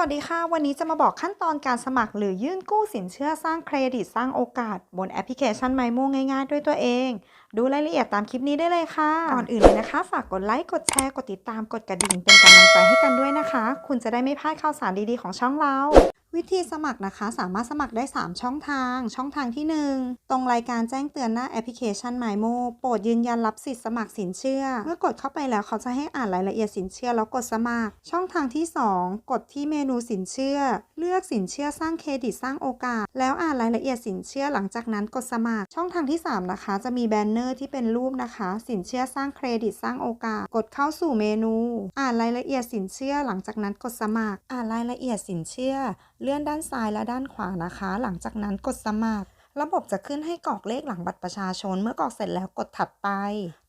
วัสดีค่ะ วันนี้จะมาบอกขั้นตอนการสมัครหรือยื่นกู้สินเชื่อสร้างเครดิตสร้างโอกาส บนแอปพลิเคชัน MyMo ง่ายๆ ด้วยตัวเอง ดูรายละเอียดตามคลิปนี้ได้เลยค่ะก่อนอื่นเลยนะคะ ฝากกดไลค์กดแชร์กดติดตามกดกระดิ่งเป็นกำลังใจให้กันด้วยนะคะ คุณจะได้ไม่พลาดข่าวสารดีๆของช่องเรา วิธีสมัครนะคะสามารถสมัครได้ 3 ช่องทาง ช่องทางที่ 1 ตรงรายการแจ้งเตือนหน้าแอปพลิเคชัน MyMo โปรดยืนยันรับสิทธิ์สมัครสินเชื่อ เมื่อกดเข้าไปแล้วเขาจะให้อ่านรายละเอียดสินเชื่อแล้วกดสมัคร ช่องทางที่ 2 กดที่เมนูสินเชื่อ เลือกสินเชื่อสร้างเครดิตสร้างโอกาส แล้วอ่านรายละเอียดสินเชื่อหลังจากนั้นกดสมัคร ช่องทางที่ 3 นะคะ จะมีแบนเนอร์ที่เป็นรูปนะคะ สินเชื่อสร้างเครดิตสร้างโอกาส กดเข้าสู่เมนู อ่านรายละเอียดสินเชื่อ หลังจากนั้นกดสมัคร อ่านรายละเอียดสินเชื่อเลื่อนด้านซ้ายและด้านขวานะคะ หลังจากนั้นกดสมัคร ระบบจะขึ้นให้กรอกเลขหลังบัตรประชาชน เมื่อกรอกเสร็จแล้วกดถัดไป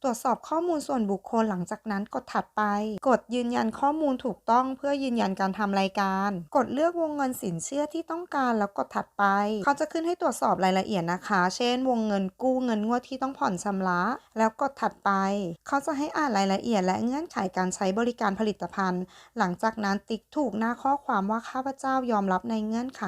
ตรวจสอบข้อมูลส่วนบุคคลหลังจากนั้นกดถัดไป กดยืนยันข้อมูลถูกต้องเพื่อยืนยันการทำรายการ กดเลือกวงเงินสินเชื่อที่ต้องการแล้วกดถัดไป เขาจะขึ้นให้ตรวจสอบรายละเอียดนะคะ เช่น วงเงินกู้เงินงวดที่ต้องผ่อนชำระ แล้วกดถัดไป เขาจะให้อ่านรายละเอียดและเงื่อนไขการใช้บริการผลิตภัณฑ์ หลังจากนั้นติ๊กถูกหน้าข้อความว่าข้าพเจ้ายอมรับในเงื่อนไข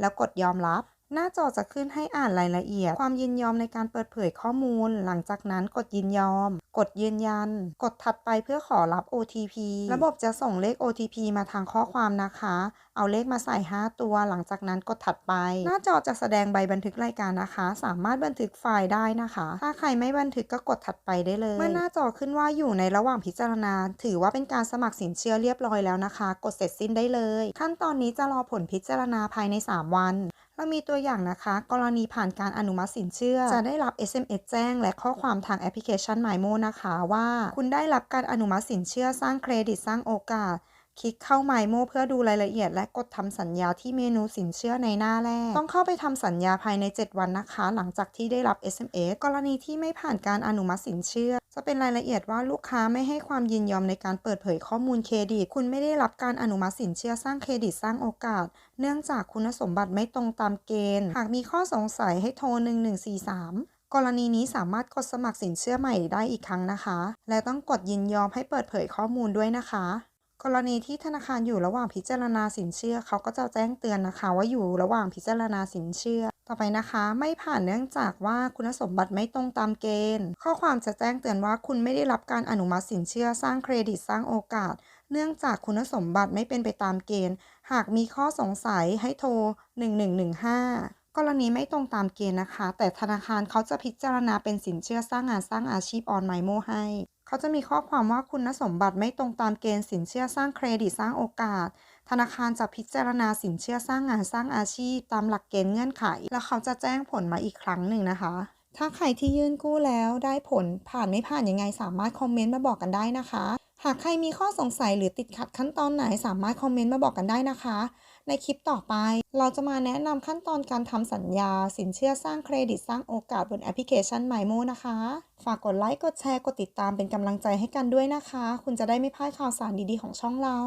แล้วกดยอมรับ หน้าจอจะขึ้นให้อ่านรายละเอียด ความยินยอมในการเปิดเผยข้อมูล หลังจากนั้นกดยินยอม กดยืนยัน กดถัดไปเพื่อขอรับ OTP ระบบจะส่งเลข OTP มาทางข้อความนะคะ เอาเลขมาใส่ 5 ตัว หลังจากนั้นกดถัดไป หน้าจอจะแสดงใบบันทึกรายการนะคะ สามารถบันทึกไฟล์ได้นะคะ ถ้าใครไม่บันทึกก็กดถัดไปได้เลย เมื่อหน้าจอขึ้นว่าอยู่ในระหว่างพิจารณา ถือว่าเป็นการสมัครสินเชื่อเรียบร้อยแล้วนะคะ กดเสร็จสิ้นได้เลย ขั้นตอนนี้จะรอผลพิจารณาภายใน 3 วัน เรามีตัวอย่างนะคะ กรณีผ่านการอนุมัติสินเชื่อ จะได้รับ SMS แจ้ง และข้อความทางแอปพลิเคชัน MyMo นะคะว่า คุณได้รับการอนุมัติสินเชื่อสร้างเครดิตสร้างโอกาสคลิกเข้า MyMo เพื่อดูรายละเอียดและกดทำสัญญาที่เมนูสินเชื่อในหน้าแรก ต้องเข้าไปทำสัญญาภายใน 7 วันนะคะ หลังจากที่ได้รับ SMS กรณีที่ไม่ผ่านการอนุมัติสินเชื่อ จะเป็นรายละเอียดว่าลูกค้าไม่ให้ความยินยอมในการเปิดเผยข้อมูลเครดิต คุณไม่ได้รับการอนุมัติสินเชื่อสร้างเครดิตสร้างโอกาส เนื่องจากคุณสมบัติไม่ตรงตามเกณฑ์ หากมีข้อสงสัยให้โทร 1143 กรณีนี้สามารถกดสมัครสินเชื่อใหม่ได้อีกครั้งนะคะ และต้องกดยินยอมให้เปิดเผยข้อมูลด้วยนะคะ กรณีที่ธนาคารอยู่ระหว่างพิจารณาสินเชื่อ เขาก็จะแจ้งเตือนนะคะ ว่าอยู่ระหว่างพิจารณาสินเชื่อ ต่อไปนะคะ ไม่ผ่านเนื่องจากว่าคุณสมบัติไม่ตรงตามเกณฑ์ ข้อความจะแจ้งเตือนว่าคุณไม่ได้รับการอนุมัติสินเชื่อสร้างเครดิตสร้างโอกาส เนื่องจากคุณสมบัติไม่เป็นไปตามเกณฑ์ หากมีข้อสงสัยให้โทร 1115กรณีไม่ตรงตามเกณฑ์นะคะ แต่ธนาคารเขาจะพิจารณาเป็นสินเชื่อสร้างงานสร้างอาชีพออนไมโมให้ เขาจะมีข้อความว่าคุณสมบัติไม่ตรงตามเกณฑ์สินเชื่อสร้างเครดิตสร้างโอกาส ธนาคารจะพิจารณาสินเชื่อสร้างงานสร้างอาชีพ ตามหลักเกณฑ์เงื่อนไข แล้วเขาจะแจ้งผลมาอีกครั้งหนึ่งนะคะ ถ้าใครที่ยื่นกู้แล้วได้ผลผ่านไม่ผ่านยังไงสามารถคอมเมนต์มาบอกกันได้นะคะ หากใครมีข้อสงสัยหรือติดขัดขั้นตอนไหนสามารถคอมเมนต์มาบอกกันได้นะคะ ในคลิปต่อไป เราจะมาแนะนำขั้นตอนการทำสัญญา สินเชื่อสร้างเครดิตสร้างโอกาสบนแอปพลิเคชัน MyMo นะคะ ฝากกดไลค์กดแชร์กดติดตามเป็นกำลังใจให้กันด้วยนะคะ คุณจะได้ไม่พลาดข่าวสารดีๆของช่องเรา